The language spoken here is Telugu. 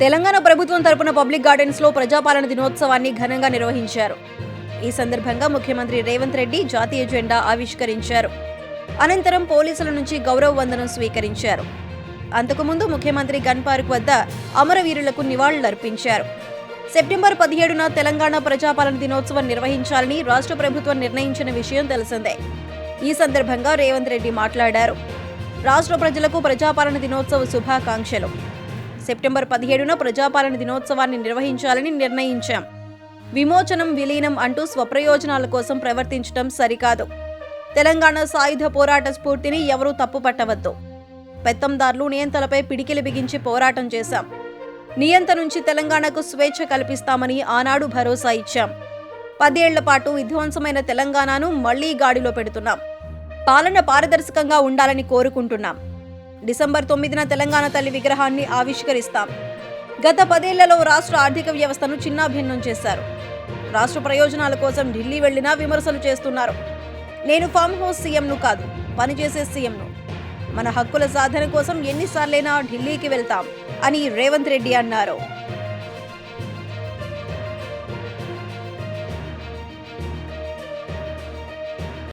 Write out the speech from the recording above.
తెలంగాణ ప్రభుత్వం తరపున పబ్లిక్ గార్డెన్స్లో ప్రజాపాలన దినోత్సవాన్ని ఘనంగా నిర్వహించారు. ఈ సందర్భంగా ముఖ్యమంత్రి రేవంత్ రెడ్డి జాతీయ జెండా ఆవిష్కరించారు. అనంతరం పోలీసుల నుంచి గౌరవ వందనం స్వీకరించారు. అంతకుముందు ముఖ్యమంత్రి గన్ పార్క్ వద్ద అమరవీరులకు నివాళులర్పించారు. సెప్టెంబర్ పదిహేడున తెలంగాణ ప్రజాపాలన దినోత్సవం నిర్వహించాలని రాష్ట్ర ప్రభుత్వం నిర్ణయించిన విషయం తెలిసిందే. ఈ సందర్భంగా రేవంత్ రెడ్డి మాట్లాడారు. రాష్ట్ర ప్రజలకు ప్రజాపాలన దినోత్సవ శుభాకాంక్షలు. సెప్టెంబర్ పదిహేడున ప్రజాపాలన దినోత్సవాన్ని నిర్వహించాలని నిర్ణయించాం. విమోచనం విలీనం అంటూ స్వప్రయోజనాల కోసం ప్రవర్తించడం సరికాదు. తెలంగాణ సాయుధ పోరాట స్ఫూర్తిని ఎవరూ తప్పుపట్టవద్దు. పెత్తందారులు నియంతలపై పిడికిలి బిగించి పోరాటం చేశాం. నియంత నుంచి తెలంగాణకు స్వేచ్ఛ కల్పిస్తామని ఆనాడు భరోసా ఇచ్చాం. పదేళ్ళ పాటు విధ్వంసమైన తెలంగాణను మళ్ళీ గాడిలో పెడుతున్నాం. పాలన పారదర్శకంగా ఉండాలని కోరుకుంటున్నాం. డిసెంబర్ తొమ్మిదిన తెలంగాణ తల్లి విగ్రహాన్ని ఆవిష్కరిస్తాం. గత పదేళ్ళలో రాష్ట్ర ఆర్థిక వ్యవస్థను చిన్నాభిన్నం చేశారు. రాష్ట్ర ప్రయోజనాల కోసం ఢిల్లీ వెళ్ళినా విమర్శలు చేస్తున్నారు. నేను ఫామ్ హౌస్ సీఎంను కాదు పనిచేసే సీఎంను. మన హక్కుల సాధన కోసం ఎన్నిసార్లైనా ఢిల్లీకి వెళ్తాం అని రేవంత్ రెడ్డి అన్నారు.